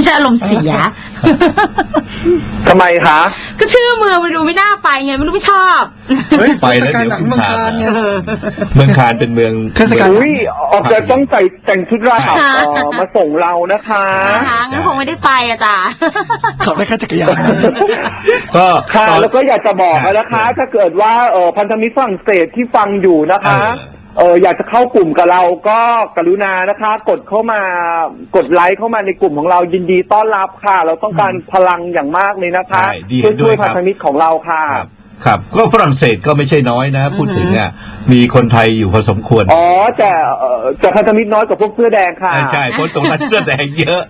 ไม่ใช่อารมณ์เสีย ทำไมคะ ก็ชื่อเมืองมันดูไม่น่าไปไงไม่รู้ไม่ชอบเฮ้ยไปแล้วเทศกาลเดี๋ยวหนังคุณเมืองทานคานเนี่ยเมืองคานเป็นเมืองเทศกาลอุ้ยออกจะต้องใส่แต่งชุดราบเอ่อมาส่งเรานะคะนะคะงั้นคงไม่ได้ไปอะจ้ะขับได้แค่จักรยานก็ค่ะตอนแล้วก็อยากจะบอกนะคะ ถ้าเกิดว่าเออพันธมิตรฝรั่งเศสที่ฟังอยู่นะคะ เออเอออยากจะเข้ากลุ่มกับเราก็กรุณานะคะ กดเข้ามากดไลค์เข้ามาในกลุ่มของเรายินดีต้อนรับค่ะ เราต้องการพลังอย่างมากเลยนะคะใช่ดีช่วยด้ช่ววยยครัพับนธมิตรของเราค่ะ ครับ ครับ ก็ฝรั่งเศสก็ไม่ใช่น้อยนะ พูดถึงอะมีคนไทยอยู่พอสมควรอ๋อแต่เอ่อแต่พันธมิตรน้อยกว่าพวกเสื้อแดงค่ะ ใช่ใช่เพราะตรงนั้นเสื้อแดงเยอะ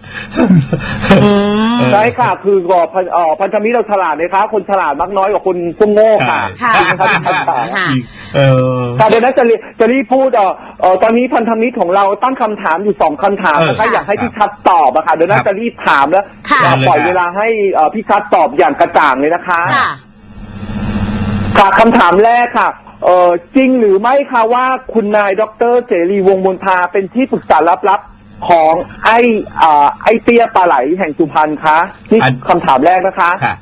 อืมเออ ใช่ค่ะ คือก็พันเอ่อพันธมิตรเราฉลาดเลยคะคนฉลาดมักน้อยกว่าคนพวกโง่ค่ะ ใช่ ค่ะจริงครับค่ะ เออ ค่ะเดี๋ยวนะจะรีจะรีบพูดเอ่อเอ่อตอนนี้พันธมิตรของเราตั้งคำถามอยู่สองคำถามนะเอคะออยากให้ครับพี่ชัดตอบอะค่ะเดี๋ยวน่าครับจะรีบถามแล้วค่ะเอ่อปล่อยได้เลยครับเวลาให้เอ่อพี่ชัดตอบอย่างกระจ่างเลยนะคะ ค่ะ ค่ะคำถามแรกค่ะเอ่อจริงหรือไม่คะว่าคุณนายดรเสรีวงศ์มนทาเป็นที่ปรึกษาลับๆของไอ้เอ่อไอ้เตี้ยปลาไหลแห่งสุพรรณคะนี่อัน คำถามแรกนะคะค่ะ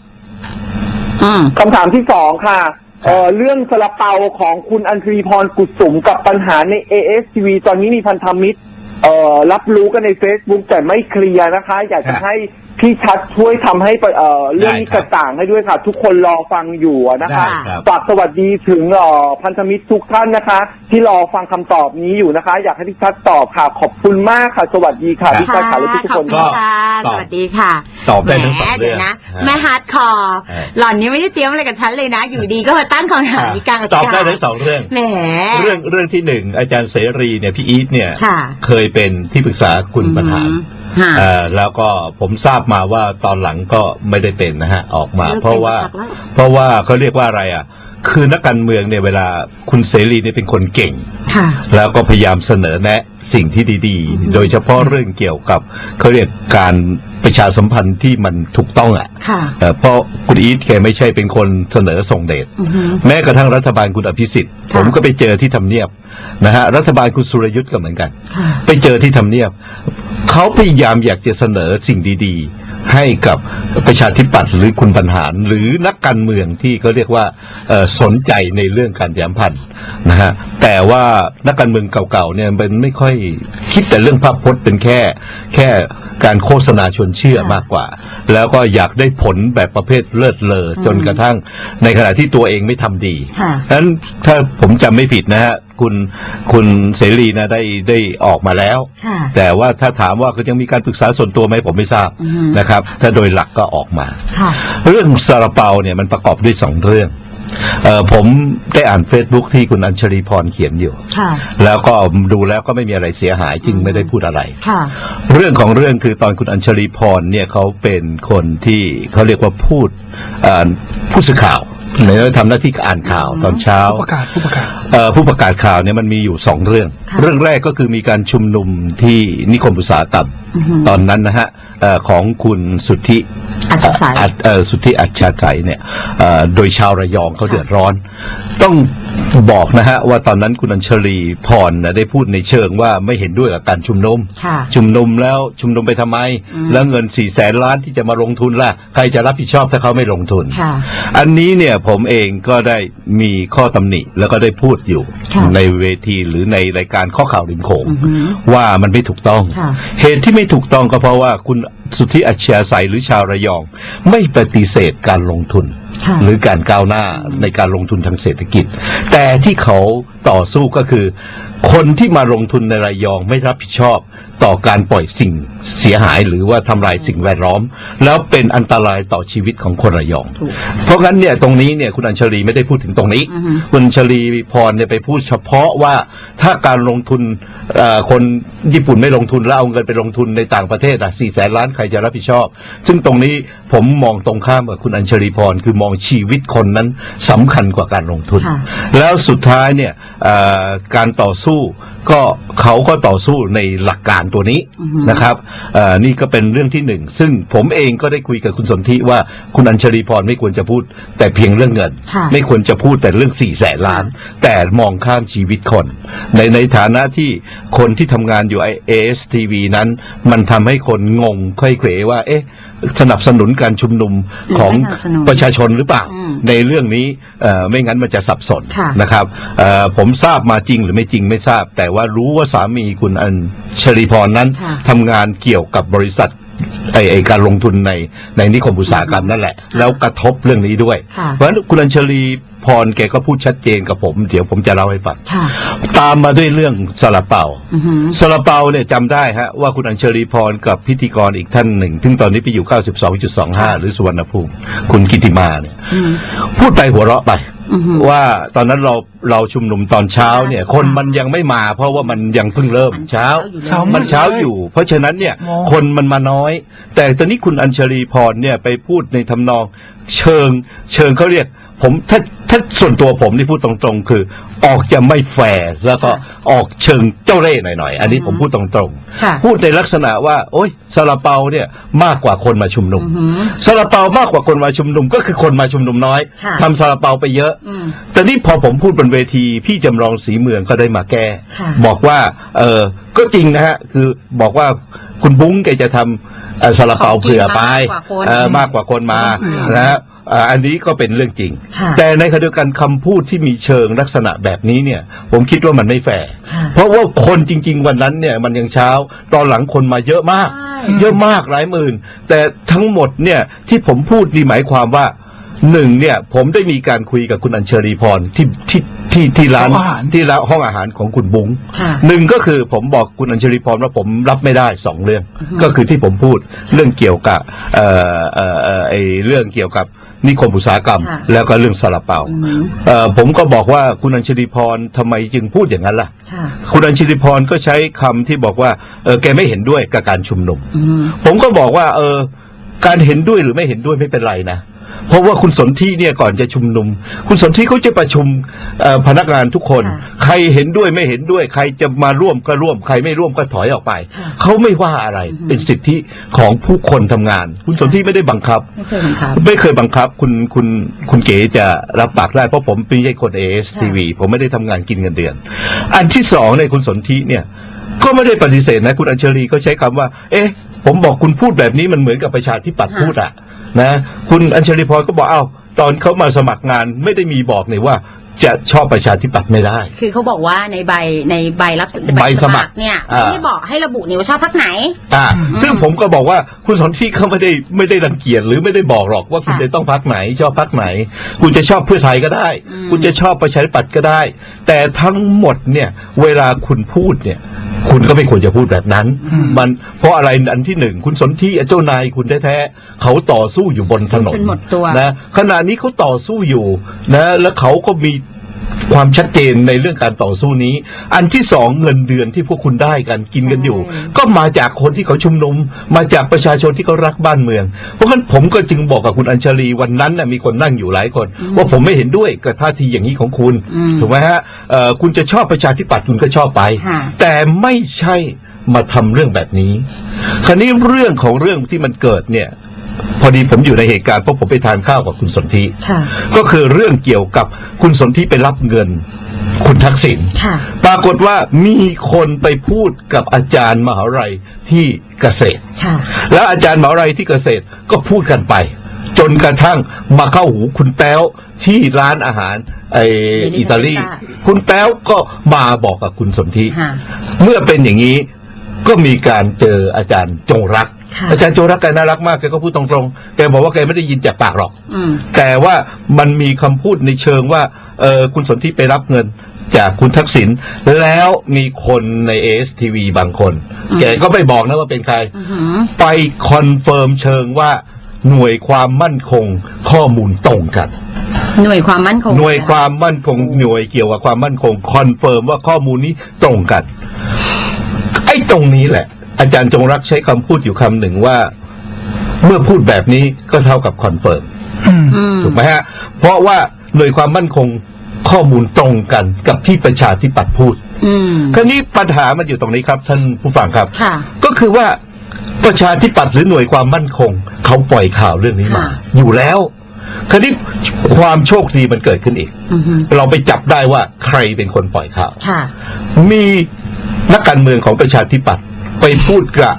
อืม คำถามที่สองค่ะเอ่อเรื่องสลาเปาของคุณอัญชลีพรกุศสุมกับปัญหาใน ASTV ตอนนี้มีพันธมิตรเอ่อรับรู้กันใน Facebook แต่ไม่เคลียร์นะคะ อยากจะครับ ให้ พี่ชัดช่วยทำให้เอ่อเรื่องนี้ได้ครับกระจ่างให้ด้วยค่ะ ทุกคนรอฟังอยู่อะนะคะได้ครับ ฝากสวัสดีถึงเอ่อพันธมิตรทุกท่านนะคะ ที่รอฟังคำตอบนี้อยู่นะคะ อยากให้พี่ชัดตอบค่ะ ขอบคุณมากค่ะ สวัสดีค่ะพี่ชัดค่ะและทุกขคอบนคุณก็ ค่ะตสอบวัสดีค่ะตอบได้ทั้งสองแหมเรื่เดี๋อยงวนะ ฮะแม่ฮาร์ดคอร์เออหล่อนนี้ไม่ได้เตรียมอะไรกับฉันเลยนะ อยู่ดีก็มาตั้งคำถามมีกลางตอบได้ทั้งสองเรื่อง แหม เรื่องเรื่องที่หนึ่งอาจารย์เสรีเนี่ยพี่อีทเนี่ย ค่ะเคยเป็นที่ปรึกษาคุณประธาน อืมค่ะเอ่อแล้วก็ผมทราบมาว่าตอนหลังก็ไม่ได้เป็นนะฮะออกมา เลิกเป็นเพราะว่าสักพักแล้ว เพราะว่าเขาเรียกว่าอะไรอะ คือนักการเมืองเนี่ยเวลาคุณเสรีเนี่ยเป็นคนเก่ง ค่ะ แล้วก็พยายามเสนอแนะสิ่งที่ดีอืมๆโดยเฉพาะเรื่องเกี่ยวกับเขาเรียกการประชาสัมพันธ์ที่มันถูกต้องอะค่ะ เอ่อเพราะคุณอีทแกไม่ใช่เป็นคนเสนอส่งเดช อือฮึ แม้กระทั่งรัฐบาลคุณอภิสิทธิ์ ค่ะ ผมก็ไปเจอที่ทำเนียบนะฮะรัฐบาลคุณสุรยุทธ์ก็เหมือนกัน ค่ะ ไปเจอที่ทำเนียบเขาพยายามอยากจะเสนอสิ่งดีๆ ให้กับประชาธิปัตย์หรือคุณบรรหาร หรือนักการเมืองที่เขาเรียกว่าเอ่อสนใจในเรื่องการแยมพันธ์นะฮะแต่ว่านักการเมืองเก่าๆเนี่ยมันไม่ค่อยคิดแต่เรื่องภาพพจน์เป็นแค่ แค่การโฆษณาชวนเชื่อค่ะมากกว่า แล้วก็อยากได้ผลแบบประเภทเลิศเลอจนกระทั่งในขณะที่ตัวเองไม่ทำดีค่ะฉะนั้นถ้าผมจำไม่ผิดนะฮะ คุณคุณเสรีนะได้ได้ออกมาแล้ว ค่ะแต่ว่าถ้าถามว่าเขายังมีการปรึกษาส่วนตัวไหมผมไม่ทราบอือฮึ นะครับ ถ้าโดยหลักก็ออกมา ค่ะ เรื่องซาลาเปาเนี่ยมันประกอบด้วยสองเรื่องเออผมได้อ่านเฟซบุ๊กที่คุณอัญชลีพรเขียนอยู่ ค่ะ แล้วก็ดูแล้วก็ไม่มีอะไรเสียหายจึงไม่ได้พูดอะไร ค่ะ เรื่องของเรื่องคือตอนคุณอัญชลีพรเนี่ยเขาเป็นคนที่เขาเรียกว่าพูดเอ่อผู้สื่อข่าว หรือทำหน้าที่อ่านข่าวตอนเช้า ผู้ประกาศผู้ประกาศ เอ่อผู้ประกาศข่าวเนี่ยมันมีอยู่สองเรื่อง ค่ะ เรื่องแรกก็คือมีการชุมนุมที่นิคมอุตสาหกรรมอือฮึตอนนั้นนะฮะเอ่อของคุณสุทธิอัจฉริยะเอ่อเอ่อสุทธิอัจฉริยะเนี่ยเอ่อโดยชาวระยองเขาค่ะเดือดร้อน ต้องบอกนะฮะว่าตอนนั้นคุณอัญชลีพรนะได้พูดในเชิงว่าไม่เห็นด้วยกับการชุมนุมค่ะชุมนุมแล้วชุมนุมไปทำไมอืมแล้วเงินสี่แสนล้านที่จะมาลงทุนล่ะ ใครจะรับผิดชอบถ้าเขาไม่ลงทุนค่ะอันนี้เนี่ยผมเองก็ได้มีข้อตำหนิแล้วก็ได้พูดอยู่ค่ะในเวทีหรือในรายการข้อข่าวริมโขงอือฮึว่ามันไม่ถูกต้องค่ะเหตุที่ไม่ถูกต้องก็เพราะว่าคุณ สุทธิอัจฉริยะใสหรือชาวระยอง ไม่ปฏิเสธการลงทุน หรือการก้าวหน้าในการลงทุนทางเศรษฐกิจ แต่ที่เขาต่อสู้ก็คือ คนที่มาลงทุนในระยองไม่รับผิดชอบต่อการปล่อยสิ่งเสียหายหรือว่าทำลายสิ่งแวดล้อม แล้วเป็นอันตรายต่อชีวิตของคนระยองถูกเพราะงั้นเนี่ยตรงนี้เนี่ยคุณอัญชลีไม่ได้พูดถึงตรงนี้อือฮึคุณอัญชลีพรเนี่ยไปพูดเฉพาะว่าถ้าการลงทุนเอ่อคนญี่ปุ่นไม่ลงทุนแล้วเอาเงินไปลงทุนในต่างประเทศอะสี่แสนล้านใครจะรับผิดชอบ ซึ่งตรงนี้ผมมองตรงข้ามกับคุณอัญชลีพรคือมององชีวิตคนนั้นสำคัญกว่าการลงทุนค่ะแล้วสุดท้ายเนี่ยเอ่อการต่อสู้ก็เขาก็ต่อสู้ในหลักการตัวนี้อือฮึนะครับเอ่อนี่ก็เป็นเรื่องที่หนึ่ง ซึ่งผมเองก็ได้คุยกับคุณสนธิว่าคุณอัญชลีพรไม่ควรจะพูด แต่เพียงเรื่องเงินค่ะไม่ควรจะพูดแต่เรื่องสี่แสนล้าน แต่มองข้ามชีวิตคน ในในฐานะที่คนที่ทำงานอยู่ไอเอสทีวีนั้น มันทำให้คนงงค่อยเขวว่า เอ๊ะ สนับสนุนการชุมนุมของไม่สนับสนุนประชาชนหรือเปล่าอืมในเรื่องนี้เอ่อไม่งั้นมันจะสับสนค่ะนะครับเอ่อผมทราบมาจริงหรือไม่จริงไม่ทราบ แต่ว่ารู้ว่าสามีคุณอัญชลีพรนั้นค่ะทำงานเกี่ยวกับบริษัท ไอไอการลงทุนในในนิคมอุตสาหกรรมนั่นแหละ แล้วกระทบเรื่องนี้ด้วย ค่ะเพราะฉะนั้นคุณอัญชลีพรแกก็พูดชัดเจนกับผม เดี๋ยวผมจะเล่าให้ฟังค่ะ ตามมาด้วยเรื่องซาลาเปาอือหือ ซาลาเปาเนี่ยจำได้ฮะว่าคุณอัญชลีพรกับพิธีกรอีกท่านหนึ่งซึ่งตอนนี้ไปอยู่ 92.25 หรือสุวรรณภูมิ คุณกิติมาเนี่ย อืม พูดไปหัวเราะไปอือหือ ว่าตอนนั้นเราเราชุมนุมตอนเช้าเนี่ยใช่คนมันยังไม่มา เพราะว่ามันยังเพิ่งเริ่มเช้า เช้ามันเช้าอยู่ เพราะฉะนั้นเนี่ยมองคนมันมาน้อย แต่ตอนนี้คุณอัญชลีพรเนี่ยไปพูดในทำนอง เชิง เชิงเขาเรียก ผมถ้าถ้าส่วนตัวผมนี่พูดตรงๆ คือ ออกจะไม่แฟร์แล้วก็ออกเชิงเจ้าเร่ห์หน่อยๆ อันนี้ผมพูดตรงค่ะๆ พูดในลักษณะว่า โอ๊ยซาลาเปาเนี่ยมากกว่าคนมาชุมนุมอือหือซาลาเปามากกว่าคนมาชุมนุม ก็คือคนมาชุมนุมน้อยค่ะ ทำซาลาเปาไปเยอะ อืม แต่นี่พอผมพูดบนเวที พี่จำลองสีเมืองก็ได้มาแก้ ค่ะบอกว่าเออก็จริงนะฮะ คือบอกว่า คุณบุ้งแกจะทำเอ่อซาลาเปาของกินเผื่อไปมากกว่าคนเออมากกว่าคนมาอืมนะฮะเอ่ออันนี้ก็เป็นเรื่องจริงค่ะแต่ในขณะเดียวกันคำพูดที่มีเชิงลักษณะแบบนี้เนี่ย ผมคิดว่ามันไม่แฟร์ค่ะเพราะว่าคนจริง ๆ วันนั้นเนี่ยมันยังเช้าตอนหลังคนมาเยอะมากใช่เยอะมากหลายหมื่น แต่ทั้งหมดเนี่ยที่ผมพูดนี่หมายความว่า หนึ่งเนี่ย ผมได้มีการคุยกับคุณอัญเชลีพรที่ที่ที่ที่ร้านห้องอาหาร ที่ร้านห้องอาหารของคุณบุ้งค่ะหนึ่งก็คือผมบอกคุณอัญชลีพรว่าผมรับไม่ได้สองเรื่องอือฮึก็คือที่ผมพูดเรื่องเกี่ยวกับเอ่อเอ่อเอ่อไอเรื่องเกี่ยวกับนิคมอุตสาหกรรม ค่ะ แล้วก็เรื่องซาลาเปา อือหือเอ่อผมก็บอกว่าคุณอัญชลีพรทำไมจึงพูดอย่างนั้นล่ะ ค่ะคุณอัญชลีพรก็ใช้คำที่บอกว่าเออแกไม่เห็นด้วยกับการชุมนุม อือหือผมก็บอกว่า เออ การเห็นด้วยหรือไม่เห็นด้วยไม่เป็นไรนะ เพราะว่าคุณสนธิเนี่ยก่อนจะชุมนุม คุณสนธิเขาจะประชุมเอ่อพนักงานทุกคนค่ะใครเห็นด้วยไม่เห็นด้วย ใครจะมาร่วมก็ร่วม ใครไม่ร่วมก็ถอยออกไปค่ะเขาไม่ว่าอะไรอือฮึเป็นสิทธิของผู้คนทำงาน คุณสนธิไม่ได้บังคับไม่เคยบังคับ ไม่เคยบังคับคุณคุณคุณเก๋จะรับปากได้เพราะผมไม่ใช่คนเอสทีวีผมไม่ได้ทำงานกินเงินเดือน อันที่สองในยคุณสนธิเนี่ยก็ไม่ได้ปฏิเสธนะคุณอัญชลีก็ใช้คำว่า เอ๊ะ ผมบอกคุณพูดแบบนี้มันเหมือนกับประชาธิปัตย์ค่ะพูดอะ นะคุณอัญชลีพรก็บอกเอ้าตอนเขามาสมัครงานไม่ได้มีบอกเลยว่า จะชอบประชาธิปัตย์ไม่ได้ คือเขาบอกว่าในใบในใบรับใบสมัครเนี่ยอ่าไม่ได้บอกให้ระบุนี่ว่าชอบพักไหน อ่า ซึ่งผมก็บอกว่าคุณสนธิเขาไม่ได้ไม่ได้รังเกียจหรือไม่ได้บอกหรอกว่าคุณค่ะจะต้องพักไหน ชอบพักไหน คุณจะชอบเพื่อไทยก็ได้อืมคุณจะชอบประชาธิปัตย์ก็ได้ แต่ทั้งหมดเนี่ยเวลาคุณพูดเนี่ย คุณก็ไม่ควรจะพูดแบบนั้น มันเพราะอะไรอันที่หนึ่งคุณสนธิเจ้านายคุณแท้ๆเขาต่อสู้อยู่บนถนนจนหมดตัวนะขณะนี้เขาต่อสู้อยู่นะ แล้วเขาก็มี ความชัดเจนในเรื่องการต่อสู้นี้ อันที่สองเงินเดือนที่พวกคุณได้กันกินกันอยู่ใช่ก็มาจากคนที่เขาชุมนุม มาจากประชาชนที่เขารักบ้านเมือง เพราะฉะนั้นผมก็จึงบอกกับคุณอัญชลีวันนั้นนะมีคนนั่งอยู่หลายคน ว่าผมไม่เห็นด้วยกับท่าทีอย่างนี้ของคุณอืมถูกไหมฮะเอ่อคุณจะชอบประชาธิปัตย์คุณก็ชอบไปค่ะแต่ไม่ใช่มาทำเรื่องแบบนี้ คราวนี้เรื่องของเรื่องที่มันเกิดเนี่ย พอดีผมอยู่ในเหตุการณ์เพราะผมไปทานข้าวกับคุณสนธิค่ะก็คือเรื่องเกี่ยวกับคุณสนธิไปรับเงิน คุณทักษิณค่ะ ปรากฏว่ามีคนไปพูดกับอาจารย์มหาวิทยาลัยที่เกษตร ค่ะ แล้วอาจารย์มหาวิทยาลัยที่เกษตรก็พูดกันไป จนกระทั่งมาเข้าหูคุณแป๊วที่ร้านอาหารไอเดลิอิตาลีเดลิต้าคุณแป๊วก็มาบอกกับคุณสนธิค่ะ เมื่อเป็นอย่างนี้ก็มีการเจออาจารย์จงรักค่ะ อาจารย์จงรักแกน่ารักมากแกก็พูดตรงๆแกบอกว่าแกไม่ได้ยินจากปากหรอกอืมแต่ว่ามันมีคำพูดในเชิงว่าเออคุณสนธิไปรับเงินจากคุณทักษิณแล้วมีคนในเอสทีวีบางคนอืมแกก็ไม่บอกนะว่าเป็นใครอือหือไปคอนเฟิร์มเชิงว่าหน่วยความมั่นคงข้อมูลตรงกัน หน่วยความมั่นคง หน่วยความมั่นคงหน่วยเกี่ยวกับความมั่นคงคอนเฟิร์มว่าข้อมูลนี้ตรงกัน ไอ้ตรงนี้แหละ อาจารย์จงรักใช้คำพูดอยู่คำหนึ่งว่า เมื่อพูดแบบนี้ก็เท่ากับคอนเฟิร์มอืมอืมถูกไหมฮะ เพราะว่าหน่วยความมั่นคงข้อมูลตรงกันกับที่ประชาธิปัตย์พูดอืมคราวนี้ปัญหามันอยู่ตรงนี้ครับ ท่านผู้ฟังครับค่ะก็คือว่าประชาธิปัตย์หรือหน่วยความมั่นคง เขาปล่อยข่าวเรื่องนี้มาค่ะอยู่แล้วคราวนี้ความโชคดีมันเกิดขึ้นอีกอือฮึเราไปจับได้ว่าใครเป็นคนปล่อยข่าวค่ะมีนักการเมืองของประชาธิปัตย์ ไปพูดกับ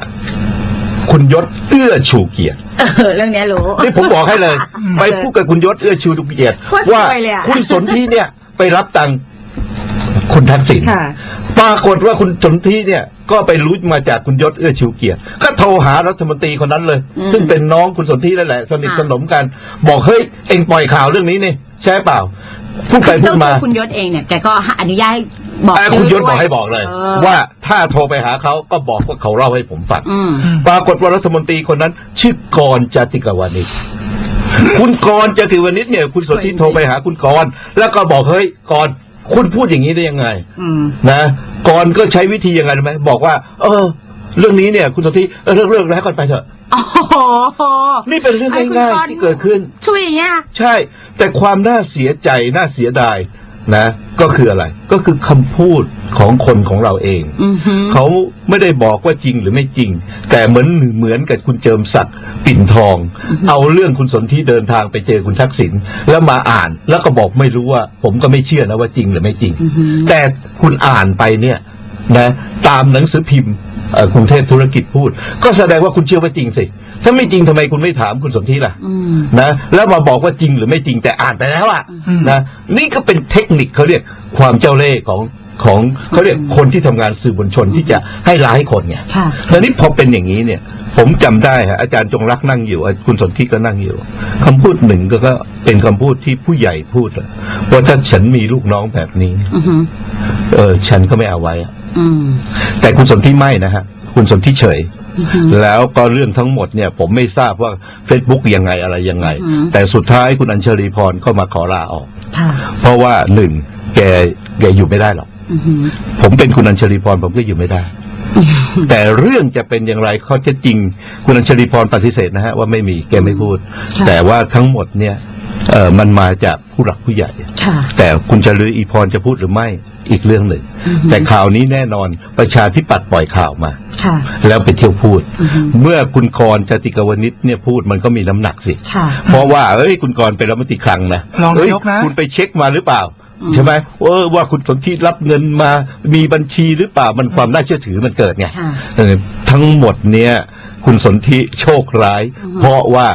คุณยศเอื้อชูเกียรติเออเรื่องเนี้ยรู้ นี่ผมบอกให้เลย ไปพูดกับคุณยศเอื้อชูเกียรติโคตรว่าสวยเลยอะ คุณสนธิเนี่ย ไปรับตังค์คุณทักษิณ ค่ะ ปรากฏว่าคุณสนธิเนี่ย ก็ไปรู้มาจากคุณยศเอื้อชูเกียรติ ก็โทรหารัฐมนตรีคนนั้นเลย อืมซึ่งเป็นน้องคุณสนธินั่นแหละ สนิทค่ะ สนมกัน บอกเฮ้ยเอ็งปล่อยข่าวเรื่องนี้นี่ใช่เปล่า พูดไปพูเจ้าดตัมาวคุณยศเองเนี่ยแกก็อนุญาตให้ บอกอ่าคุณยศด้วบอกให้บอกเลยออว่าถ้าโทรไปหาเขาก็บอกว่าเขาเล่าให้ผมฟัง อืม ปรากฏว่ารัฐมนตรีคนนั้น ชื่อกรณ์จติกาวานิช คุณกรณ์จติกาวานิชเนี่ย คุณสนธิโทรไปหาคุณกรณ์แล้วก็บอกเฮ้ยกรณ์คุณพูดอย่างนี้ได้ยังไง อืม นะกรณ์ก็ใช้วิธียังไงรู้ไหมบอกว่า เออ เรื่องนี้เนี่ย คุณสนธิเออเลิกเลิกแล้วกันไปเถอะ โอ้โห นี่เป็นเรื่องไอ้คุณง่ายกรณ์ ๆที่เกิดขึ้น ช่วยอย่างเงี้ย ใช่ แต่ความน่าเสียใจน่าเสียดาย นะก็คืออะไรก็คือคำพูดของคนของเราเอง อือฮึเขาไม่ได้บอกว่าจริงหรือไม่จริง แต่เหมือนเหมือนกับคุณเจิมศักดิ์ปิ่นทอง เอาเรื่องคุณสนธิเดินทางไปเจอคุณทักษิณแล้วมาอ่านแล้วก็บอกไม่รู้ว่า ผมก็ไม่เชื่อนะว่าจริงหรือไม่จริง อือฮึแต่คุณอ่านไปเนี่ยนะตามหนังสือพิมพ์เอ่อ กรุงเทพธุรกิจพูด ก็แสดงว่าคุณเชื่อว่าจริงสิ ถ้าไม่จริงทำไมคุณไม่ถามคุณสนธิล่ะอืมนะแล้วมาบอกว่าจริงหรือไม่จริงแต่อ่านไปแล้วอะอืมนะนี่ก็เป็นเทคนิคเขาเรียกความเจ้าเล่ห์ของ ของเขาเรียกคนที่ทำงานสื่อมวลชนที่จะให้ร้ายคนไงค่ะทีนี้พอเป็นอย่างนี้เนี่ย ผมจำได้ฮะอาจารย์จงรักนั่งอยู่อะคุณสนธิก็นั่งอยู่คำพูดหนึ่งก็ก็เป็นคำพูดที่ผู้ใหญ่พูดอะว่าถ้าฉันมีลูกน้องแบบนี้อือฮึเออฉันก็ไม่เอาไว้อะอืมแต่คุณสนธิไม่นะฮะคุณสนธิเฉยอือฮึแล้วก็เรื่องทั้งหมดเนี่ยผมไม่ทราบว่า Facebook ยังไงอะไรยังไงอือหือแต่สุดท้ายคุณอัญชลีพรก็มาขอลาออกค่ะเพราะว่าหนึ่งแกแกอยู่ไม่ได้หรอกอือฮึ ผมเป็นคุณอัญชลีพรผมก็อยู่ไม่ได้ แต่เรื่องจะเป็นอย่างไรข้อเท็จจริง คุณอัญชลีพรปฏิเสธนะฮะว่าไม่มีแกไม่พูดค่ะแต่ว่าทั้งหมดเนี่ยเออมันมาจากผู้หลักผู้ใหญ่ค่ะแต่คุณชลีพรจะพูดหรือไม่อีกเรื่องหนึ่งอือหือแต่ข่าวนี้แน่นอนประชาธิปัตย์ปล่อยข่าวมาค่ะแล้วไปเที่ยวพูดอือหือเมื่อคุณกรณ์จติกาวนิชเนี่ยพูดมันก็มีน้ำหนักสิค่ะเพราะว่าเอ้ยคุณกรณ์เป็นรัฐมนตรีคลังนะรองนายกเอ้นะ คุณไปเช็คมาหรือเปล่าอืม ใช่ไหมเออว่าคุณสนธิรับเงินมามีบัญชีหรือเปล่ามันความน่าเชื่อถือมันเกิดไงค่ะ เออทั้งหมดเนี่ยคุณสนธิโชคร้าย อืมเพราะว่า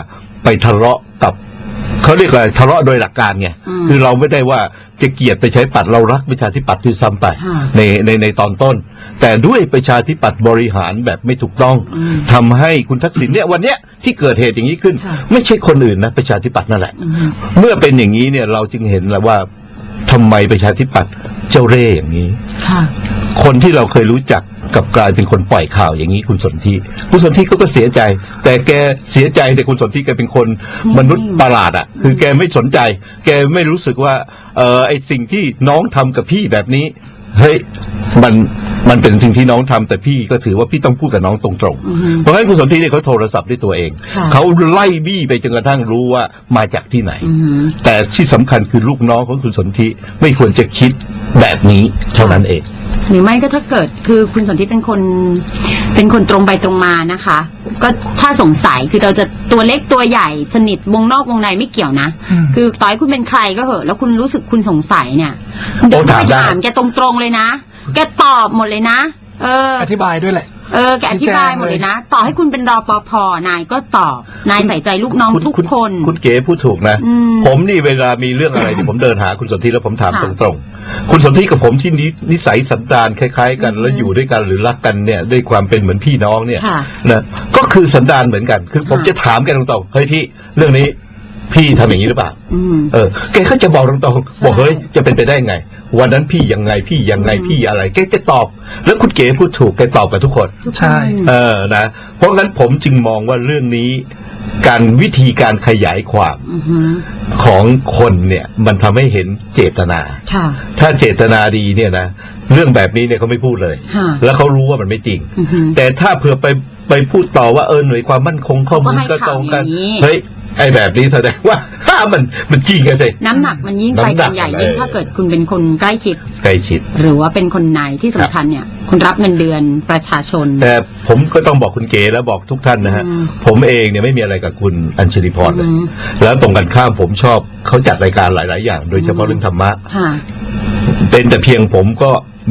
ไปทะเลาะกับเขาเรียกอะไรทะเลาะโดยหลักการไงอืมคือเราไม่ได้ว่าจะเกลียดไปใช้ปัดเรารักประชาธิปัตย์ด้วยซ้ำไป ค่ะ ในในในตอนต้น แต่ด้วยประชาธิปัตย์บริหารแบบไม่ถูกต้องอืมทำให้คุณทักษิณเนี่ยวันเนี้ยที่เกิดเหตุอย่างนี้ขึ้น ค่ะ ไม่ใช่คนอื่นนะประชาธิปัตย์นั่นแหละ อือฮึเมื่อเป็นอย่างนี้เนี่ยเราจึงเห็นแล้วว่า ทำไมประชาธิปัตย์เจ้าเร่ห์อย่างนี้ค่ะคนที่เราเคยรู้จักกับกลายเป็นคนปล่อยข่าวอย่างนี้คุณสนธิคุณสนธิก็ก็เสียใจ แต่แกเสียใจแต่คุณสนธิแกเป็นคนอืมมนุษย์ประหลาดอะ คือแกไม่สนใจ แกไม่รู้สึกว่าเออไอสิ่งที่น้องทำกับพี่แบบนี้ เฮ้ยมันมันเป็นสิ่งที่น้องทำแต่พี่ก็ถือว่าพี่ต้องพูดกับน้องตรงอือฮึๆเพราะฉะนั้นคุณสนธิเนี่ยเขาโทรศัพท์ด้วยตัวเองค่ะเขาไล่บี้ไปจนกระทั่งรู้ว่ามาจากที่ไหนอือฮึแต่ที่สำคัญคือลูกน้องของคุณสนธิไม่ควรจะคิดแบบนี้เท่านั้นเอง หรือไม่ก็ถ้าเกิดคือคุณสนธิเป็นคน เป็นคนตรงไปตรงมานะคะ ก็ถ้าสงสัยคือเราจะตัวเล็กตัวใหญ่สนิทวงนอกวงในไม่เกี่ยวนะ อืม คือต่อให้คุณเป็นใครก็เหอะ แล้วคุณรู้สึกคุณสงสัยเนี่ยคุณเดินโอ้เข้าถามไปได้ ถามแกตรงๆเลยนะ แกตอบหมดเลยนะ เออ อธิบายด้วยแหละ เออแกอธิบายหมดเลยนะ ต่อให้คุณเป็นรอปภนายก็ตอบ นายใส่ใจลูกน้องทุกณคน คุณเก๋พูดถูกนะ อืม ผมนี่เวลามีเรื่องอะไรเนี่ยผมเดินหาคุณสนธิแล้วผมถามค่ะตรงๆ คุณสนธิกับผมที่นินิสัยสันดานคล้ายๆ กันอืมแล้วอยู่ด้วยกันหรือรักกันเนี่ยด้วยความเป็นเหมือนพี่น้องเนี่ยค่ะนะก็คือสันดานเหมือนกัน คือผมค่ะ จะถามแกันตรงๆเฮ้ยพี่เรื่องนี้ พี่ทำอย่างนี้หรือเปล่า อืม เออแกก็จะบอกตรงๆใช่บอกเฮ้ยจะเป็นไปได้ไง วันนั้นพี่ยังไงพี่ยังไงอืมพี่อะไรแกจะตอบ แล้วคุณเก๋พูดถูกแกตอบกับทุกคน ใช่ เออนะ เพราะงั้นผมจึงมองว่าเรื่องนี้ การวิธีการขยายความอือฮึของคนเนี่ย มันทำให้เห็นเจตนา ค่ะ ถ้าเจตนาดีเนี่ยนะเรื่องแบบนี้เนี่ยเขาไม่พูดเลย ค่ะ แล้วเขารู้ว่ามันไม่จริง อือฮึแต่ถ้าเผื่อไปไปพูดต่อว่าเออหน่วยความมั่นคงข้อมูลก็ตรงกันก็ให้ข่าวอย่างนี้ เฮ้ย ไอ้แบบนี้แสดงว่าถ้ามันมันจริงกันสิ น้ำหนักมันยิ่งไปน้ำหนักักนใหญ่มันยิ่งเออ ถ้าเกิดคุณเป็นคนใกล้ชิด ใกล้ชิด หรือว่าเป็นคนในที่สำคัญเนี่ย คุณรับเงินเดือนประชาชน แต่ผมก็ต้องบอกคุณเก๋และบอกทุกท่านนะฮะ อืมผมเองเนี่ยไม่มีอะไรกับคุณอัญชลีพรเลย อืม แล้วตรงกันข้ามผมชอบเขาจัดรายการหลาย ๆ อย่าง โดยเฉพาะเรื่องธรรมะ ค่ะ เป็นแต่เพียงผมก็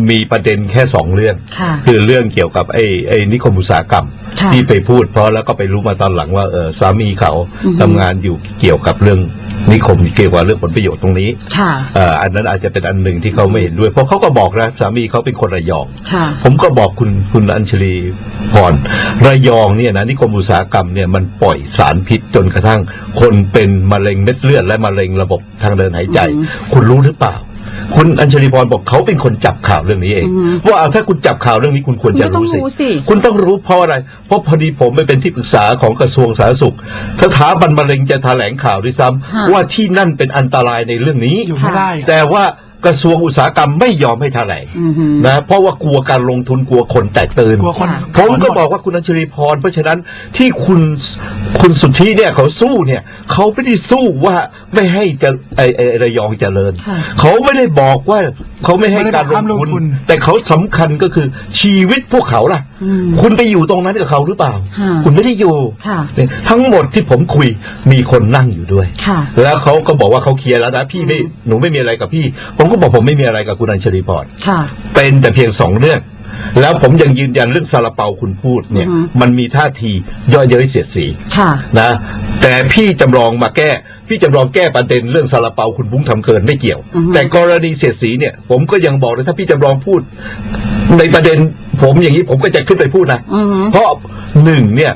มีประเด็นแค่สองเรื่อง ค่ะคือเรื่องเกี่ยวกับไอ้ไอ้นิคมอุตสาหกรรม ค่ะที่ไปพูดเพราะแล้วก็ไปรู้มาตอนหลังว่าเออสามีเขาอือฮึ ทำงานอยู่เกี่ยวกับเรื่องนิคมเกี่ยวกับเรื่องผลประโยชน์ตรงนี้ค่ะ เอ่ออันนั้นอาจจะเป็นอันหนึ่งที่เขาไม่เห็นด้วย เพราะเขาก็บอกนะสามีเขาเป็นคนระยอง ค่ะ ผมก็บอกคุณคุณอัญชลีพรระยองเนี่ยนะนิคมอุตสาหกรรมเนี่ยมันปล่อยสารพิษจนกระทั่ง คนเป็นมะเร็งเม็ดเลือดและมะเร็งระบบทางเดินหายใจ อืมคุณรู้หรือเปล่า คุณอัญชลีพรบอกเขาเป็นคนจับข่าวเรื่องนี้เองอืมว่าเอาถ้าคุณจับข่าวเรื่องนี้คุณควรจะคุณก็ต้องรู้สิรู้สิ คุณต้องรู้เพราะอะไร เพราะพอดีผมไปเป็นที่ปรึกษาของกระทรวงสาธารณสุขสถาบันมะเร็งจะแถลงข่าวด้วยซ้ำฮะว่าที่นั่นเป็นอันตรายในเรื่องนี้อยู่ไม่ได้แต่ว่า กระทรวงอุตสาหกรรมไม่ยอมให้แถลงอือหือนะเพราะว่ากลัวการลงทุนกลัวคนแตกตื่นกลัวคนค่ะผมก็บอกว่าคุณอัญชลีพร เพราะฉะนั้นที่คุณคุณสุทธิเนี่ยเขาสู้เนี่ยเขาไม่ได้สู้ว่าไม่ให้จะไอไอระยองเจริญค่ะเขาไม่ได้บอกว่า เขาไม่ให้ไม่ได้การบอกห้ามลลงงทุทุนนแต่เขาสำคัญก็คือชีวิตพวกเขาล่ะอืมคุณไปอยู่ตรงนั้นกับเขาหรือเปล่าค่ะคุณไม่ได้อยู่ค่ะเนี่ยทั้งหมดที่ผมคุยมีคนนั่งอยู่ด้วยค่ะแล้วเขาก็บอกว่าเขาเคลียร์แล้วนะพี่ไม่อืมหนูไม่มีอะไรกับพี่ ผมก็บอกผมไม่มีอะไรกับคุณอัญชลีพรค่ะเป็นแต่เพียงสองเรื่อง แล้วผมยังยืนยันเรื่องซาลาเปาคุณพูดเนี่ยอือฮึมันมีท่าทีย่อเย้ยเสียดสีค่ะนะ แต่พี่จำลองมาแก้ พี่จำลองแก้ประเด็นเรื่องซาลาเปาคุณบุ้งทำเกินไม่เกี่ยวอือฮึแต่กรณีเสียดสีเนี่ย ผมก็ยังบอกเลยถ้าพี่จำลองพูด ในประเด็นผมอย่างนี้ผมก็จะขึ้นไปพูดนะอือหือเพราะหนึ่งเนี่ย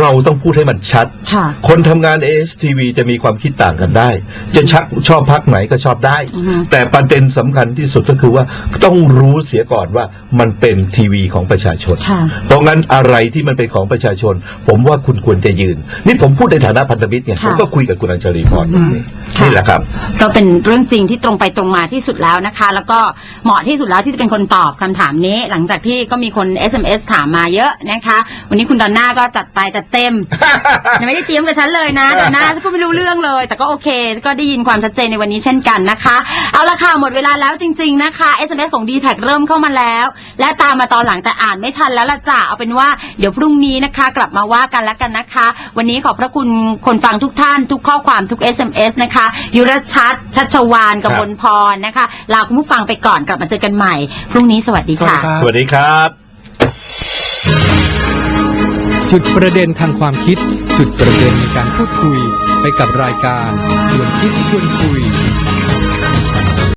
เราต้องพูดให้มันชัด ค่ะ คนทำงาน ASTV จะมีความคิดต่างกันได้ จะชักชอบพักไหนก็ชอบได้ อือฮึ แต่ประเด็นสำคัญที่สุดก็คือว่าต้องรู้เสียก่อนว่ามันเป็นทีวีของประชาชน ค่ะ เพราะงั้นอะไรที่มันเป็นของประชาชน ผมว่าคุณควรจะยืน นี่ผมพูดในฐานะพันธมิตรไงค่ะผมก็คุยกับคุณอัญชลีพรอืมนี่แหละครับ ก็เป็นเรื่องจริงที่ตรงไปตรงมาที่สุดแล้วนะคะ แล้วก็เหมาะที่สุดแล้วที่จะเป็นคนตอบคำถามนี้ หลังจากที่ก็มีคน SMS ถามมาเยอะนะคะ วันนี้คุณดอนน่าก็จัดไปจัดเต็ม ยังไม่ได้เตรียมกับฉันเลยนะดอนน่าฉันก็ไม่รู้เรื่องเลย แต่ก็โอเค ก็ได้ยินความชัดเจนในวันนี้เช่นกันนะคะ เอาละค่ะหมดเวลาแล้วจริง ๆนะคะ SMS ของ d t แทเริ่มเข้ามาแล้ว และตามมาตอนหลังแต่อ่านไม่ทันแล้วละจ้ะเอาเป็นว่าเดี๋ยวพรุ่งนี้นะคะ กลับมาว่ากันแล้วกันนะคะ วันนี้ขอบพระคุณคนฟังทุกท่าน ทุกข้อความทุก SMS นะคะยุรชัดชัชวานกบลพรนะคะลาคุณผู้ฟังไปก่อนกลับมาเจอกันใหม่ พรุ่งนี้สวัสดีสวัสค่ะดีครับสวัสดีครับ จุดประเด็นทางความคิด จุดประเด็นในการพูดคุยไปกับรายการชวนคิดชวนคุย